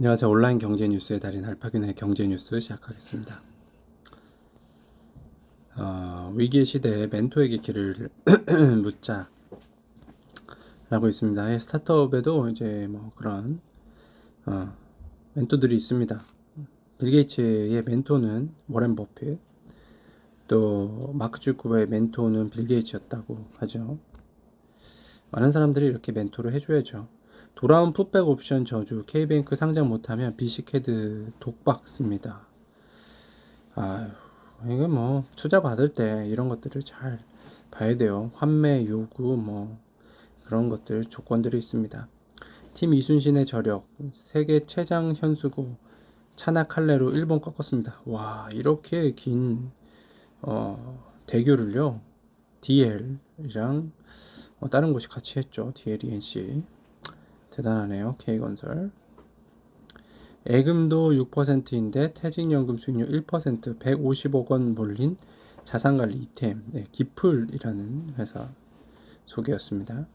안녕하세요. 온라인 경제 뉴스의 달인 알파균의 경제 뉴스 시작하겠습니다. 어, 위기의 시대에 멘토에게 길을 묻자 라고 있습니다. 예, 스타트업에도 이제 뭐 그런 어, 멘토들이 있습니다. 빌 게이츠의 멘토는 워렌 버핏, 또 마크 주쿠버의 멘토는 빌 게이츠였다고 하죠. 많은 사람들이 이렇게 멘토를 해줘야죠. 돌아온 풋백 옵션 저주 K뱅크 상장 못하면 비시캐드 독박습니다. 아휴 이거 뭐 투자 받을 때 이런 것들을 잘 봐야 돼요. 환매 요구 뭐 그런 것들 조건들이 있습니다. 팀 이순신의 저력 세계 최장 현수고 차나 칼레로 일본 꺾었습니다. 와 이렇게 긴 어, 대교를요 DL이랑 어, 다른 곳이 같이 했죠. DLENC 대단하네요. K건설. 예금도 6%인데 퇴직연금 수익률 1% 150억 원 몰린 자산관리 이템 네, 기풀이라는 회사 소개였습니다.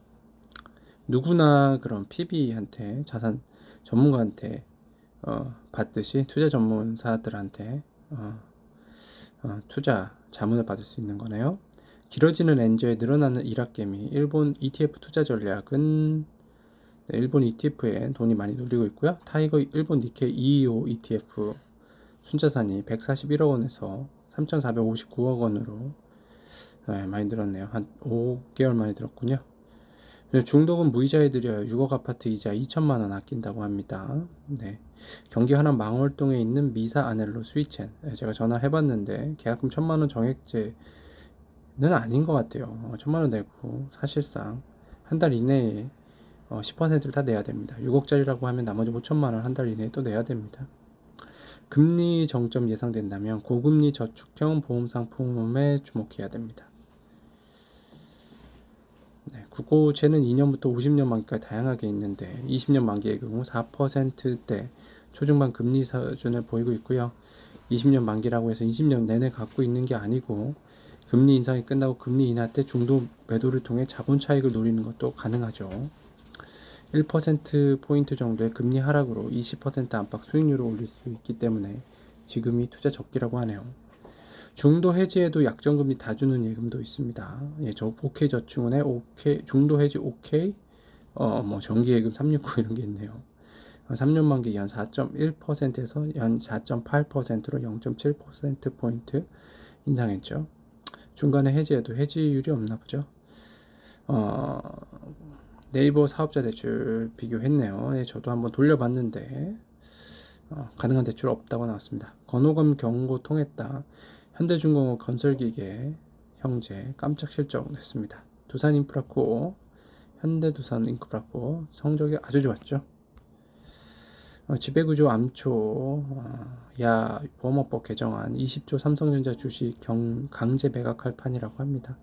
누구나 그런 PB한테 자산 전문가한테 어, 받듯이 투자 전문사들한테 어, 어, 투자 자문을 받을 수 있는 거네요. 길어지는 엔저에 늘어나는 일학개미 일본 ETF 투자 전략은 네, 일본 ETF에 돈이 많이 놀리고 있고요. 타이거 일본 니케 225 ETF 순자산이 141억 원에서 3,459억 원으로 네, 많이 늘었네요. 한 5개월 만에 늘었군요. 중독은 무이자에 들여 6억 아파트 이자 2천만 원 아낀다고 합니다. 네. 경기 하남 망월동에 있는 미사 아넬로 스위첸. 네, 제가 전화해봤는데 계약금 천만 원 정액제는 아닌 것 같아요. 어, 천만 원 내고 사실상 한 달 이내에 어, 10%를 다 내야 됩니다. 6억짜리라고 하면 나머지 5천만 원 한 달 이내에 또 내야 됩니다. 금리 정점 예상된다면 고금리 저축형 보험 상품에 주목해야 됩니다. 네, 국고채는 2년부터 50년 만기까지 다양하게 있는데 20년 만기의 경우 4%대 초중반 금리 수준을 보이고 있고요. 20년 만기라고 해서 20년 내내 갖고 있는 게 아니고 금리 인상이 끝나고 금리 인하 때 중도 매도를 통해 자본 차익을 노리는 것도 가능하죠. 1%포인트 정도의 금리 하락으로 20% 안팎 수익률을 올릴 수 있기 때문에 지금이 투자 적기라고 하네요. 중도 해지에도 약정금리 다 주는 예금도 있습니다. 예, 저 OK 저축은에 OK 중도 해지 OK 어 뭐 정기예금 369 이런 게 있네요. 3년 만기 연 4.1%에서 연 4.8%로 0.7% 포인트 인상했죠. 중간에 해지에도 해지율이 없나 보죠. 어, 네이버 사업자 대출 비교했네요. 네, 저도 한번 돌려봤는데 어, 가능한 대출 없다고 나왔습니다. 건호금 경고 통했다. 현대중공업 건설기계 형제 깜짝 실적 냈습니다. 두산인프라코 현대두산인프라코 성적이 아주 좋았죠. 어, 지배구조 암초 어, 야 보험업법 개정안 20조 삼성전자 주식 경, 강제 매각할 판이라고 합니다.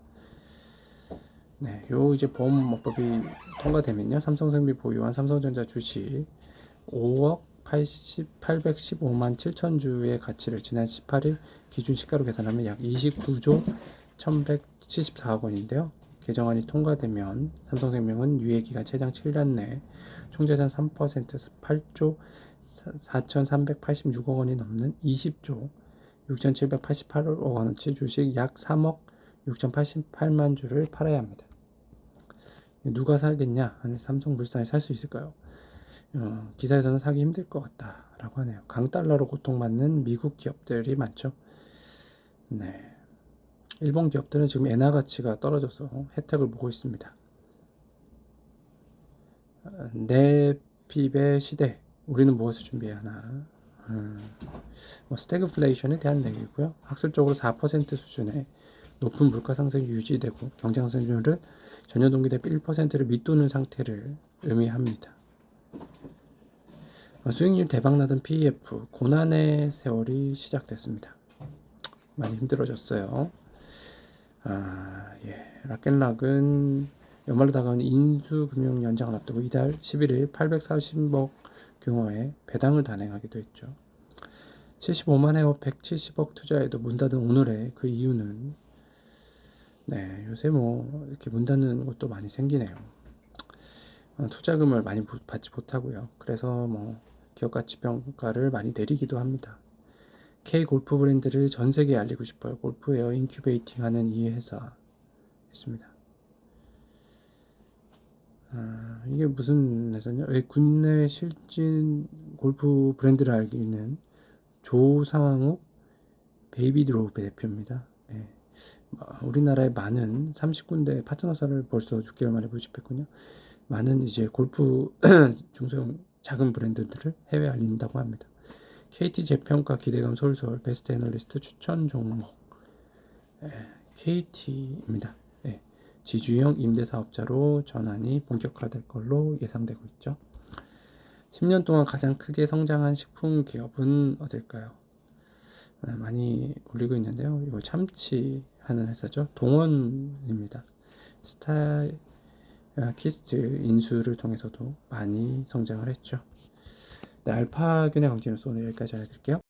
네, 요 이제 보험업법이 통과되면요, 삼성생命보유한 삼성전자 주식 5억 80, 815만 7천 주의 가치를 지난 18일 기준 시가로 계산하면 약 29조 1,174억 원인데요. 개정안이 통과되면 삼성생명은 유예기간 최장 7년 내 총재산 3% 8조 4,386억 원이 넘는 20조 6,788억 원어치 주식 약 3억 6,088만 주를 팔아야 합니다. 누가 살겠냐? 아니, 삼성물산이 살 수 있을까요? 어, 기사에서는 사기 힘들 것 같다라고 하네요. 강달러로 고통받는 미국 기업들이 많죠. 네. 일본 기업들은 지금 엔화 가치가 떨어져서 혜택을 보고 있습니다. 내핍의 시대. 우리는 무엇을 준비해야 하나? 음, 뭐 스태그플레이션에 대한 내용이고요. 학술적으로 4% 수준의 높은 물가 상승이 유지되고 경쟁 성장률은 전년 동기 대비 1%를 밑도는 상태를 의미합니다. 수익률 대박나던 PEF 고난의 세월이 시작됐습니다. 많이 힘들어졌어요. 아, 예. 락앤락은 연말로 다가온 인수금융 연장을 앞두고 이달 11일 840억 규모의 배당을 단행하기도 했죠. 75만 회업 170억 투자에도 문 닫은 오늘의 그 이유는 네, 요새 뭐 이렇게 문 닫는 것도 많이 생기네요. 어, 투자금을 많이 받지 못하고요. 그래서 뭐 기업 가치 평가를 많이 내리기도 합니다. K 골프 브랜드를 전 세계에 알리고 싶어요. 골프웨어 인큐베이팅 하는 이 회사 있습니다. 아, 이게 무슨 회사냐? 왜 국내 실진 골프 브랜드를 알기는 조상욱 베이비 드로우 대표입니다. 예. 아, 우리나라에 많은 30군데 파트너사를 벌써 6개월 만에 모집했군요. 많은 이제 골프 중소형 작은 브랜드들을 해외 알린다고 합니다. KT 재평가 기대감 솔솔 베스트 애널리스트 추천 종목 예, KT입니다. 예, 지주형 임대사업자로 전환이 본격화될 걸로 예상되고 있죠. 10년 동안 가장 크게 성장한 식품 기업은 어딜까요? 아, 많이 올리고 있는데요. 이거 참치 하는 회사죠. 동원입니다. 스타 아, 키스트 인수를 통해서도 많이 성장을 했죠. 네, 알파균의 강진으로 오늘 여기까지 알려드릴게요.